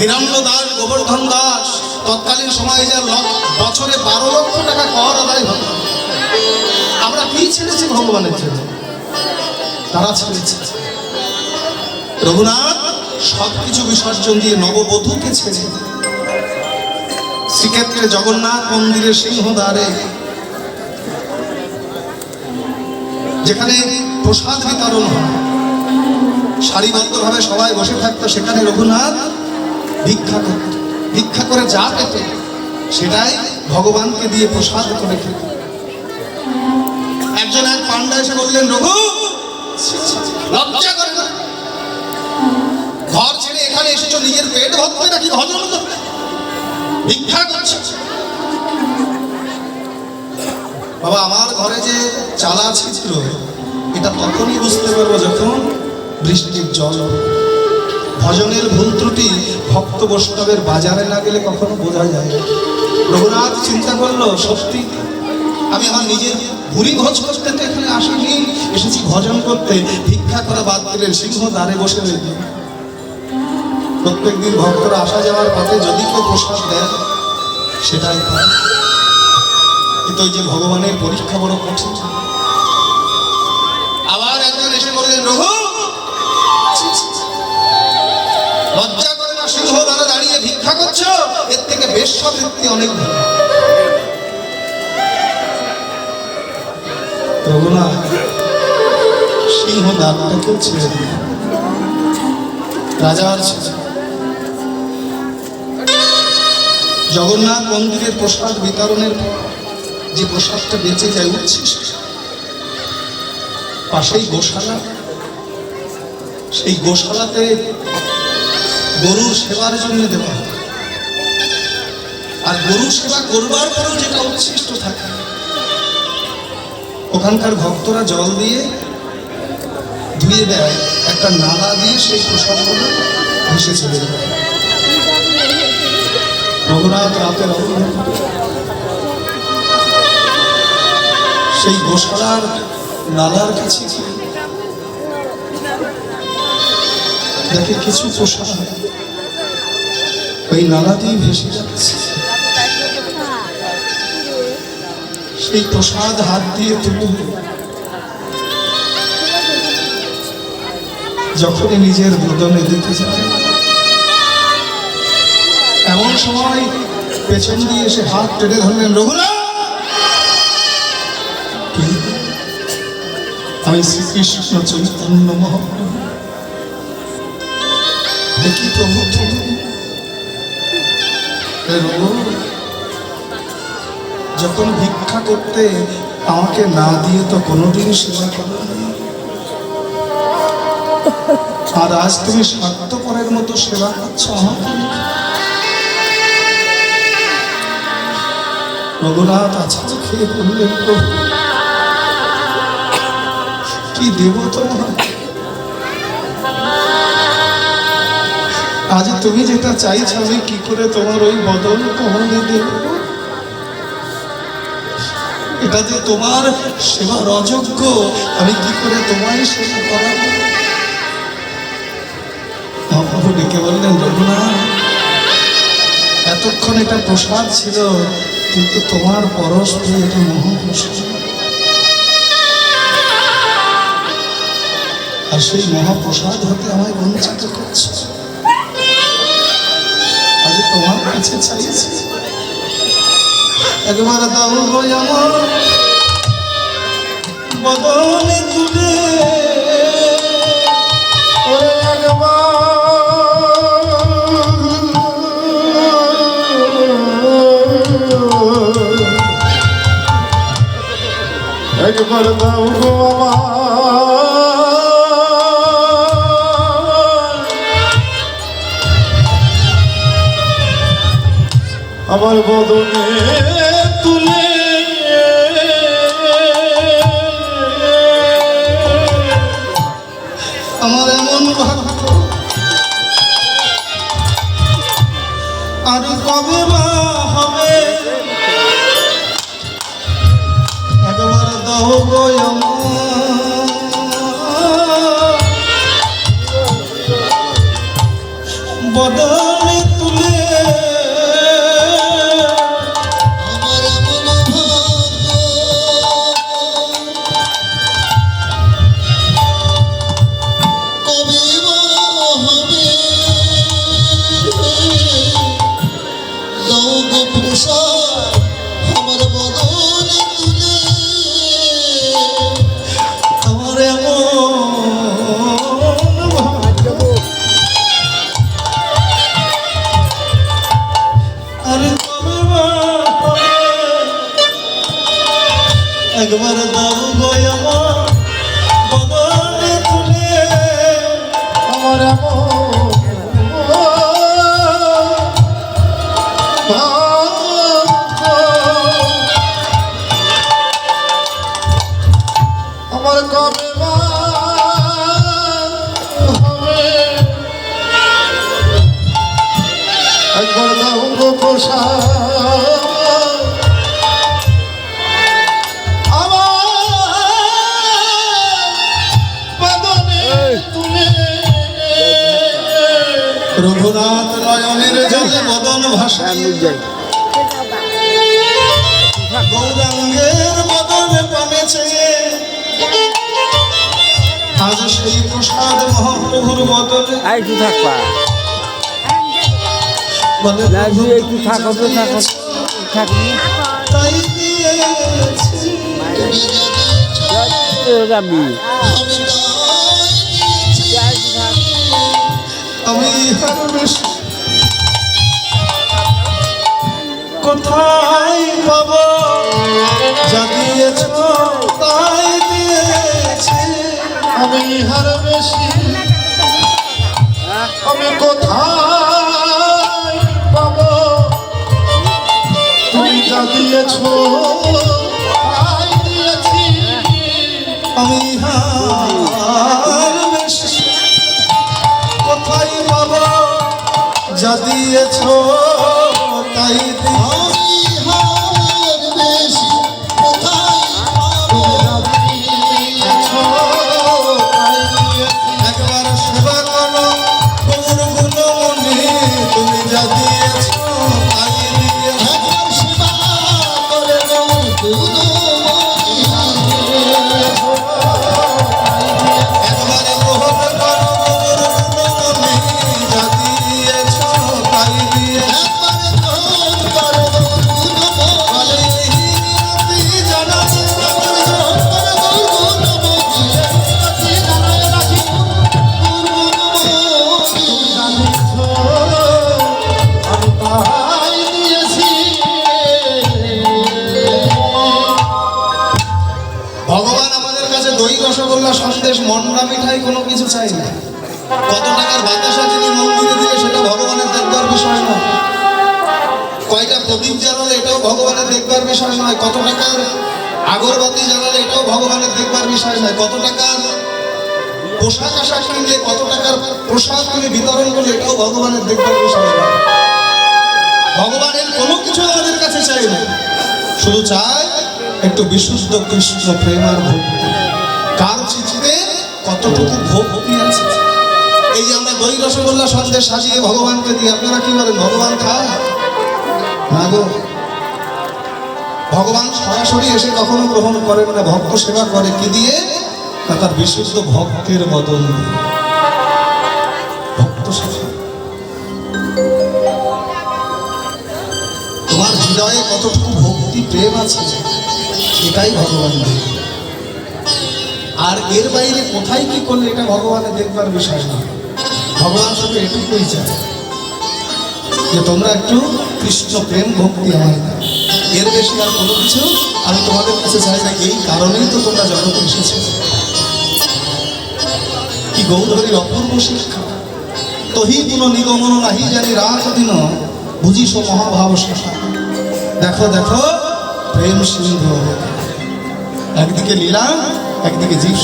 হিরণ্য দাস গোবর্ধন দাস তৎকালীন সময়ে যা লক্ষ- বছরে বারো লক্ষ টাকা কর আদায় হতো। আমরা কি ছেড়েছি ভগবানের জন্য? তারা ছেড়েছে। রঘুনাথ সবকিছু বিসর্জন দিয়ে নববধূকে ছেড়ে শ্রীক্ষেত্রে জগন্নাথ মন্দিরের সিংহদ্বারে, যেখানে প্রসাদ বিতরণ হয়, সারিবদ্ধভাবে সবাই বসে থাকতো, সেখানে রঘুনাথ ভিক্ষা করত ভিক্ষা করে যা পেত, সেটাই ভগবানকে দিয়ে প্রসাদ করে খেত। একজন এক পান্ডা এসে বললেন, রঘু, লজ্জা করে ঘর ছেড়ে এখানে এসেছ, নিজের পেট ভরতে নাকি হজম ভিক্ষা করছে। বাবা, আমার ঘরে যে চালা ছিল এটা তখনই বুঝতে পারব যখন বৃষ্টির জল হবে। ভজনের ভুল ত্রুটি ভক্ত বৈষ্ণবের বাজারে না গেলে কখনো বোঝা যায় রঘুনাথ চিন্তা করল, সত্যি? আমি আমার নিজের ভুরি ভোজ করতে এখানে আসিনি এসেছি ভজন করতে, ভিক্ষা করা বাদ দিলেন সিংহ দ্বারে বসে রইল। প্রত্যেকদিন ভক্তরা আসা যাওয়ার পথে যদি কেউ প্রসাদ দেয়, সেটাই কিন্তু ওই যে ভগবানের পরীক্ষা বড় কঠিন। লজ্জা করে না সিংহ দ্বারা দাঁড়িয়ে ভিক্ষা করছ? এর থেকে বেশ বৃত্তি অনেক সিংহ দ্বারটাকেও ছেড়ে দিল রাজার জগন্নাথ মন্দিরের প্রসাদ বিতরণের যে প্রসাদটা বেঁচে যায় উচ্ছিষ্ট পাশেই গোশালা। সেই গোশালাতে গরুর সেবার জন্য দেওয়া হয়। আর গরু সেবা করবার পরেও যেটা উচ্ছিষ্ট থাকে, ওখানকার ভক্তরা জল দিয়ে ধুয়ে দেয়, একটা নালা দিয়ে সেই প্রসাদগুলো ভেসে চলে যায়। রঘুনাথ রাতের সেই গোশালার নালার কাছে দেখে কিছু প্রসাদ ওই নালা দিয়ে ভেসে যাচ্ছে। সেই প্রসাদ হাত দিয়ে তুলে যখনই নিজের বদনে দিতে যায়, এমন সময় পেছন দিয়ে এসে হাত টেনে ধরলেন কি? আমি শ্রীকৃষ্ণ চৈতন্য মহাপ্রভু। দেখি প্রভু? যখন ভিক্ষা করতে আমাকে না দিয়ে তো কোনোদিন সেবা করো আর আজ তুমি স্বার্থপরের মতো সেবা করছ আমাকে। রঘুনাথ আচার খেয়ে বললেন কি দেব তোমার আজ তুমি যেটা চাইছো, আমি কি করে তোমার ওই বদল কমনে দেব? এটা যে তোমার সেবার অযোগ্য, আমি কি করে তোমায় সেবা করাবো? মহাপ্রভু ডেকে বললেন, রঘুনাথ, এতক্ষণ এটা প্রসাদ ছিল, কিন্তু তোমার পরশ পেয়ে এটা মহাপ্রসাদ। আর সেই মহাপ্রসাদ হতে আমায় বঞ্চিত করছে। আজ তোমার কাছে চাইছি। একবার দাও আমার বদলে তুলে। একবার। একবার দাও আমার বদনে তুলে আমার এমন ভাগ্য। আর কবে বা হবে গৌরাঙ্গের বদনে পানেছে আজ সেই প্রসাদ মহাপ্রভুর বদলে আর একটু থাকবা তুই একটু থাকো তো থাকো দিয়েছ, তাই দিয়েছি। আমি কোথায় পাব? যা দিয়েছ তাই দিয়েছি। আমি হার বেশি। আমি কোথায় পাবো? তুমি যা আমি বেশি। কোথায় পাব? যা দিয়েছ তাই দিয়েছি। সন্দেশ মন্ডা মিঠাই কোনো কিছু চাই না। কত টাকার বাতাসা যিনি মন্দিরে দিলে সেটা ভগবানের দেখবার বিষয় নয়। কয়টা প্রদীপ জ্বালালে এটাও ভগবানের দেখবার বিষয় নয়। কত টাকার আগরবাতি জ্বালালে এটাও ভগবানের দেখবার বিষয় নয়। কত টাকার পোশাক আশাক কিনলে, কত টাকার প্রসাদ কিনে বিতরণ করলে এটাও ভগবানের দেখবার বিষয় নয়। ভগবানের কোনো কিছু আমাদের কাছে চাই না। শুধু চায় একটু বিশুদ্ধ কৃষ্ণ প্রেম আর ভক্তি। কতটুকু ভক্তি আছে এই যে আমরা দই রসগোল্লা সন্দেশ সাজিয়ে ভগবানকে দিই, আপনারা কি বলেন, ভগবান খায়? না গো। ভগবান সরাসরি এসে কখনো গ্রহণ করেন না, ভক্ত সেবা করে কি দিয়ে? তার বিশুদ্ধ ভক্তের বদল ভক্ত তোমার হৃদয়ে কতটুকু ভক্তি, প্রেম আছে? এটাই ভগবান দেবে আর এর বাইরে কোথায় কি করলে এটা ভগবানের দেখবার বিষয় না? ভগবান শুধু এটুকুই চায় যে তোমরা একটু কৃষ্ণ প্রেম ভক্তি দাও। এর বেশি আর কোনো কিছু আমি তোমাদের কাছে চাই না। এই কারণেই তো তোমরা জগতে এসেছ। কি গৌধরীর অপূর্ব শিক্ষা। তহি গুণ নিগমন নাহি জানি রাত দিন। বুঝিস মহাভাব শাসা দেখো দেখো, প্রেম সিন্ধু একদিকে লীলা একদিকে জীব